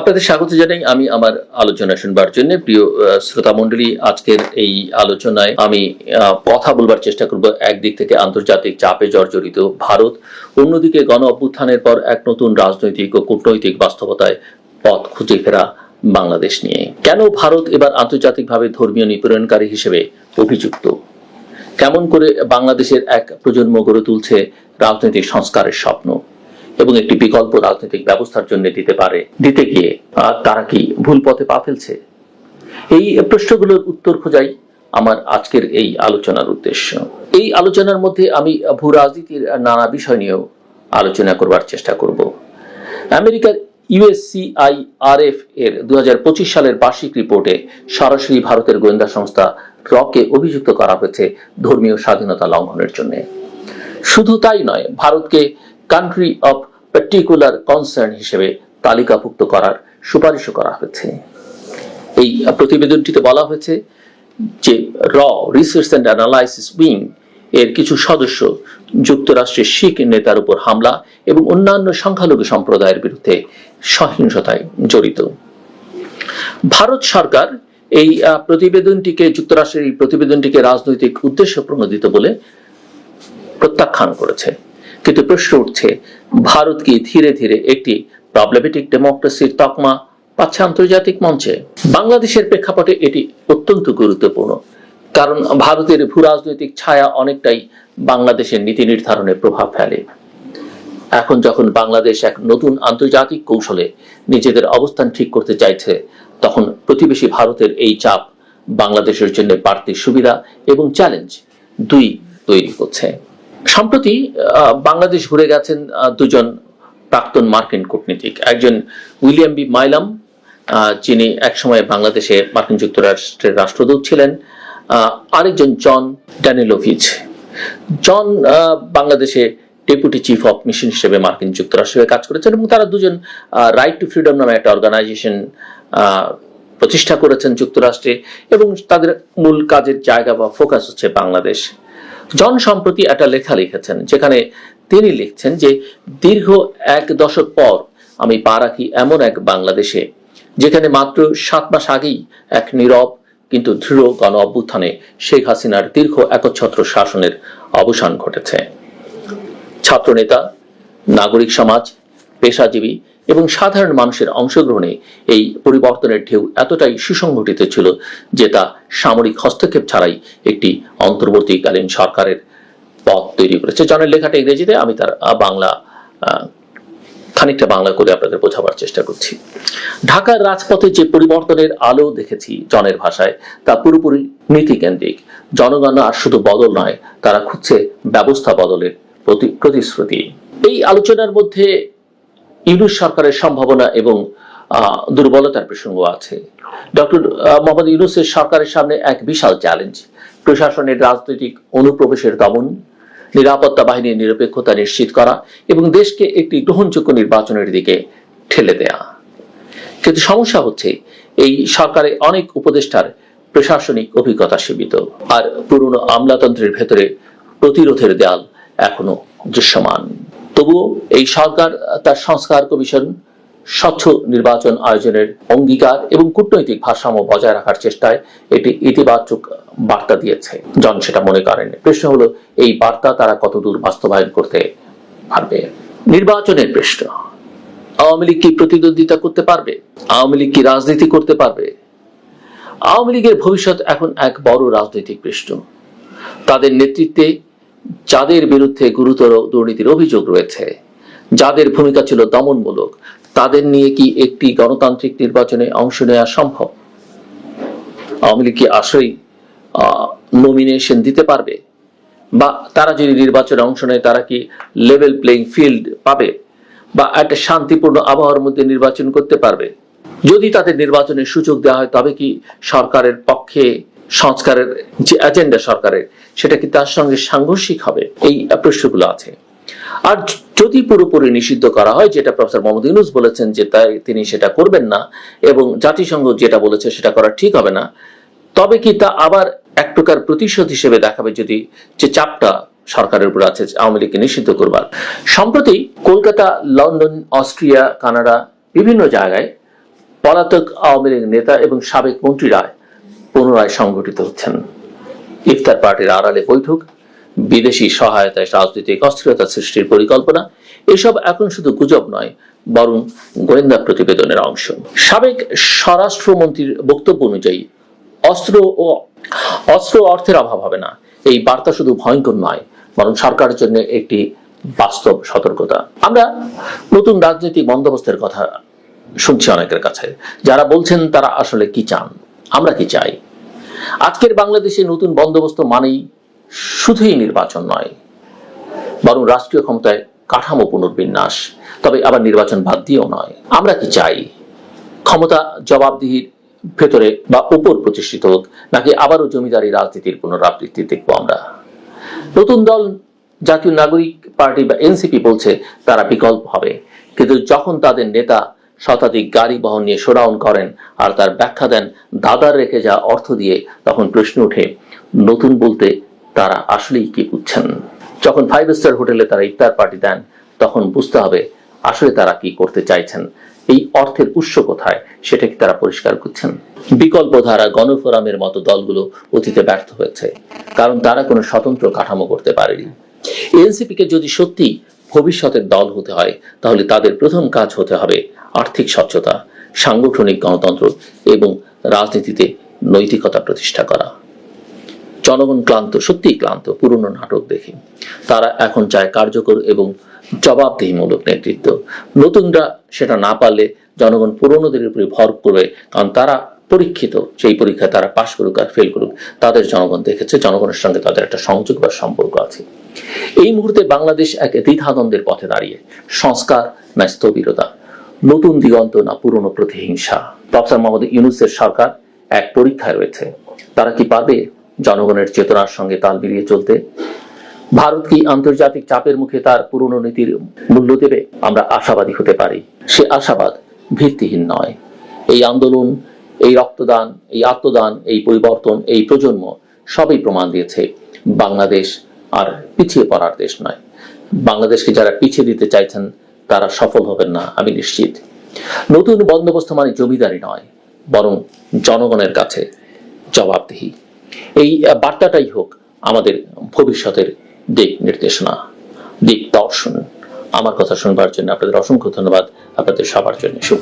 আপনাদের স্বাগত জানাই। আমি আমার আলোচনা শুনবার জন্য। প্রিয় শ্রোতা মন্ডলী আজকের এই আলোচনায় আমি কথা বলবার চেষ্টা করব একদিক থেকে আন্তর্জাতিক চাপে জর্জরিত ভারত, অন্যদিকে গণ অভ্যুত্থানের পর এক নতুন রাজনৈতিক ও কূটনৈতিক বাস্তবতায় পথ খুঁজে ফেরা বাংলাদেশ নিয়ে। কেন ভারত এবার আন্তর্জাতিকভাবে ধর্মীয় নিপীড়নকারী হিসেবে অভিযুক্ত? কেমন করে বাংলাদেশের এক প্রজন্ম গড়ে তুলছে রাজনৈতিক সংস্কারের স্বপ্ন? এবং একটি বিকল্প রাজনৈতিক ব্যবস্থার জন্য দিতে পারে, দিতে গিয়ে তারা কি ভুল পথে পা ফেলছে? এই প্রশ্নগুলোর উত্তর খোঁজাই আমার আজকের এই আলোচনার উদ্দেশ্য। এই আলোচনার মধ্যে আমি ভূ রাজনীতির নানা বিষয় নিয়েও আলোচনা করবার চেষ্টা করব। আমেরিকার ইউএসসিআইআরএফ এর দু হাজার পঁচিশ সালের বার্ষিক রিপোর্টে সরাসরি ভারতের গোয়েন্দা সংস্থা রকে অভিযুক্ত করা হয়েছে ধর্মীয় স্বাধীনতা লঙ্ঘনের জন্য। শুধু তাই নয়, ভারতকে কান্ট্রি অফ পার্টিকুলার কনসার্ন হিসেবে তালিকাভুক্ত করার সুপারিশও করা হয়েছে। এই প্রতিবেদনটিতে বলা হয়েছে যে র রিসার্চ অ্যান্ড অ্যানালাইসিস উইং এর কিছু সদস্য যুক্তরাষ্ট্রের শিখ নেতার উপর হামলা এবং অন্যান্য সংখ্যালঘু সম্প্রদায়ের বিরুদ্ধে সহিংসতায় জড়িত। ভারত সরকার এই প্রতিবেদনটিকে, যুক্তরাষ্ট্রের এই প্রতিবেদনটিকে রাজনৈতিক উদ্দেশ্য প্রণোদিত বলে প্রত্যাখ্যান করেছে। কিন্তু প্রশ্ন উঠছে, ভারত কি ধীরে ধীরে একটি প্রবলেমেটিক ডেমোক্রেসির তকমা পাচ্ছে আন্তর্জাতিক মঞ্চে? বাংলাদেশের প্রেক্ষাপটে এটি অত্যন্ত গুরুত্বপূর্ণ, কারণ ভারতের ভূ রাজনৈতিক ছায়া অনেকটাই বাংলাদেশের নীতি নির্ধারণে প্রভাব ফেলে। এখন যখন বাংলাদেশ এক নতুন আন্তর্জাতিক কৌশলে নিজেদের অবস্থান ঠিক করতে চাইছে, তখন প্রতিবেশী ভারতের এই চাপ বাংলাদেশের জন্য বাড়তি সুবিধা এবং চ্যালেঞ্জ দুই তৈরি করছে। সম্প্রতি বাংলাদেশ ঘুরে গেছেন দুজন প্রাক্তন মার্কিন কূটনীতিক। একজন উইলিয়াম বি মাইলাম যিনি একসময় বাংলাদেশে মার্কিন যুক্তরাষ্ট্রের রাষ্ট্রদূত ছিলেন আরেকজন জন ড্যানিলোভিচ। জন বাংলাদেশে ডেপুটি চিফ অফ মিশন হিসেবে মার্কিন যুক্তরাষ্ট্রে কাজ করেছেন এবং তারা দুজন রাইট টু ফ্রিডম নামে একটা অর্গানাইজেশন প্রতিষ্ঠা করেছেন যুক্তরাষ্ট্রে এবং তাদের মূল কাজের জায়গা বা ফোকাস হচ্ছে বাংলাদেশ। জন সম্প্রতি একটা লেখা লিখেছেন, যেখানে তিনি লিখছেন যে, দীর্ঘ এক দশক পর আমি পা রাখি এমন এক বাংলাদেশে, যেখানে মাত্র সাত মাস আগেই এক নীরব কিন্তু দৃঢ় গণ অভ্যুত্থানে শেখ হাসিনার দীর্ঘ একচ্ছত্র শাসনের অবসান ঘটেছে। ছাত্রনেতা, নাগরিক সমাজ, পেশাজীবী এবং সাধারণ মানুষের অংশগ্রহণে এই পরিবর্তনের ঢেউ এতটাই সুসংগঠিত ছিল যে তা সামরিক হস্তক্ষেপ ছাড়াই একটি অন্তর্বর্তীকালীন সরকারের পথ তৈরি করেছে। জনের লেখাটা ইংরেজিতে, আমি তার বাংলা খানিকটা বাংলা করে আপনাদের বোঝাবার চেষ্টা করছি। ঢাকার রাজপথে যে পরিবর্তনের আলো দেখেছি জনের ভাষায়, তা পুরোপুরি নীতিকেন্দ্রিক। জনগণ আর শুধু বদল নয়, তারা খুঁজছে ব্যবস্থা বদলের প্রতি- প্রতিশ্রুতি। এই আলোচনার মধ্যে ইউনুস সরকারের সম্ভাবনা এবং দুর্বলতার প্রসঙ্গ আছে। ডক্টর মোহাম্মদ ইউনুসের সরকারের সামনে এক বিশাল চ্যালেঞ্জ। প্রশাসনের রাজনৈতিক অনুপ্রবেশের দমন, নিরাপত্তা বাহিনীর নিরপেক্ষতা নিশ্চিত করা এবং দেশকে একটি গ্রহণযোগ্য নির্বাচনের দিকে ঠেলে দেয়া। কিন্তু সমস্যা হচ্ছে, এই সরকারে অনেক উপদেষ্টার প্রশাসনিক অভিজ্ঞতা সীমিত আর পুরনো আমলাতন্ত্রের ভেতরে প্রতিরোধের দেয়াল এখনও দৃশ্যমান। তবুও এই সরকার, তার সংস্কার কমিশন স্বচ্ছ নির্বাচন আয়োজনের অঙ্গীকার এবং কূটনৈতিক ভারসাম্য বজায় রাখার চেষ্টায় এটি ইতিবাচক বার্তা দিয়েছে। জন সেটা মনে করেন। প্রশ্ন হলো, এই বার্তা তারা কতদূর বাস্তবায়ন করতে পারবে? নির্বাচনের প্রশ্ন, আওয়ামী লীগ কি প্রতিদ্বন্দ্বিতা করতে পারবে? আওয়ামী লীগ কি রাজনীতি করতে পারবে? আওয়ামী লীগের ভবিষ্যৎ এখন এক বড় রাজনৈতিক প্রশ্ন। তাদের নেতৃত্বে যাদের বিরুদ্ধে গুরুতর দুর্নীতির অভিযোগ রয়েছে। যাদের ভূমিকা ছিল দমনমূলক, তাদের নিয়ে কি একটি গণতান্ত্রিক নির্বাচনে অংশ নেওয়া সম্ভব? আওয়ামী লীগ কি আসলেই নমিনেশন দিতে পারবে? বা তারা যদি নির্বাচনে অংশ নেয়, তারা কি লেভেল প্লেইং ফিল্ড পাবে? বা একটা শান্তিপূর্ণ আবহাওয়ার মধ্যে নির্বাচন করতে পারবে? যদি তাদের নির্বাচনের সুযোগ দেওয়া হয়, তবে কি সরকারের পক্ষে সংস্কারের যে এজেন্ডা সরকারের, সেটা কি তার সঙ্গে সাংঘর্ষিক হবে? এই প্রশ্নগুলো আছে। আর যদি পুরোপুরি নিষিদ্ধ করা হয়, যেটা প্রফেসর মোহাম্মদ ইউনুস বলেছেন যে তাই তিনি সেটা করবেন না, এবং জাতিসংঘ যেটা বলেছে সেটা করা ঠিক হবে না, তবে কি তা আবার এক প্রকার প্রতিশোধ হিসেবে দেখাবে যদি যে চাপটা সরকারের উপর আছে আওয়ামী লীগকে নিষিদ্ধ করবার? সম্প্রতি কলকাতা, লন্ডন, অস্ট্রিয়া, কানাডা বিভিন্ন জায়গায় পলাতক আওয়ামী লীগ নেতা এবং সাবেক মন্ত্রীরা পুনরায় সংগঠিত হচ্ছেন। ইফতার পার্টির আড়ালে বৈঠক, বিদেশি সহায়তায় রাজনৈতিক অস্থিরতা সৃষ্টির পরিকল্পনা, এসব এখন শুধু গুজব নয়, বরং গোয়েন্দা প্রতিবেদনের অংশ। সাবেক স্বরাষ্ট্রমন্ত্রীর বক্তব্য অনুযায়ী, অস্ত্র ও অস্ত্র অর্থের অভাব হবে না, এই বার্তা শুধু ভয়ঙ্কর নয়, বরং সরকারের জন্য একটি বাস্তব সতর্কতা। আমরা নতুন রাজনৈতিক বন্দোবস্তের কথা শুনছি অনেকের কাছে, যারা বলছেন তারা আসলে কি চান। আমরা কি চাই? আজকের বাংলাদেশে নতুন বন্দোবস্ত মানেই শুধুই নির্বাচন নয়, বরং রাষ্ট্রীয় ক্ষমতায় কাঠামো পুনর্বিন্যাস, তবে আবার নির্বাচন বাদ দিয়েও নয়। আমরা কি চাই? ক্ষমতা জবাবদিহির ভেতরে বা উপর প্রতিষ্ঠিত হোক, নাকি আবারও জমিদারি রাজনীতির পুনরাবৃত্তি দেখব আমরা? নতুন দল, জাতীয় নাগরিক পার্টি বা এনসিপি বলছে তারা বিকল্প হবে, কিন্তু যখন তাদের নেতা শতাধিক গাড়ি বহন নিয়ে শোডাউন করেন আর তার ব্যাখ্যা দেন, দাদার রেখে যা অর্থ দিয়ে তখন প্রশ্ন ওঠে, নতুন বলতে তারা আসলেই কি বুঝছেন যখন ফাইভ স্টার হোটেলে তারা ইফতার পার্টি দেন, তখন বুঝতে হবে আসলে তারা কি করতে চাইছেন। এই অর্থের উৎস কোথায়, সেটা কি তারা পরিষ্কার করছেন? বিকল্প ধারা গণফোরামের মতো দলগুলো অতীতে ব্যর্থ হয়েছে, কারণ তারা কোনো স্বতন্ত্র কাঠামো করতে পারেনি। এনসিপি কে যদি সত্যি ভবিষ্যতের দল হতে হয়, তাহলে তাদের প্রথম কাজ হতে হবে আর্থিক স্বচ্ছতা, সাংগঠনিক গণতন্ত্র এবং রাজনীতিতে নৈতিকতা প্রতিষ্ঠা করা। জনগণ ক্লান্ত, সত্যিই ক্লান্ত, পুরনো নাটক দেখে। তারা এখন চায় কার্যকর এবং জবাবদিহিমূলক নেতৃত্ব। নতুনরা সেটা না পারলে জনগণ পুরনোদের উপরে ভর করবে, কারণ তারা পরীক্ষিত। সেই পরীক্ষায় তারা পাশ করুক আর ফেল করুক, তাদের জনগণ দেখেছে, জনগণের সঙ্গে তাদের একটা সংযোগ বা সম্পর্ক আছে। এই মুহূর্তে বাংলাদেশ এক দ্বিধাদ্বন্দ্বের পথে দাঁড়িয়ে। সংস্কার না স্থবিরতা নতুন দিগন্ত না পুরনো প্রতিহিংসা। ডক্টর মোহাম্মদ ইউনুসের সরকার এক পরীক্ষায় রয়েছে। তারা কি পারবে জনগণের চেতনার সঙ্গে তাল মিলিয়ে চলতে? ভারত কি আন্তর্জাতিক চাপের মুখে তার পুরনো নীতির মূল্য দেবে? আমরা আশাবাদী হতে পারি। সে আশাবাদ ভিত্তিহীন নয়। এই আন্দোলন, এই রক্তদান, এই আত্মদান, এই পরিবর্তন, এই প্রজন্ম সবই প্রমাণ দিয়েছে। বাংলাদেশ আর পিছিয়ে পড়ার দেশ নয়। বাংলাদেশকে যারা পিছিয়ে দিতে চাইছেন তারা সফল হবেন না, আমি নিশ্চিত। নতুন বন্দোবস্ত মানে জমিদারি নয়, বরং জনগণের কাছে জবাবদিহি। এই বার্তাটাই হোক আমাদের ভবিষ্যতের দিক নির্দেশনা, দিক দর্শন। আমার কথা শুনবার জন্য আপনাদের অসংখ্য ধন্যবাদ, আপনাদের সবার জন্য শুভ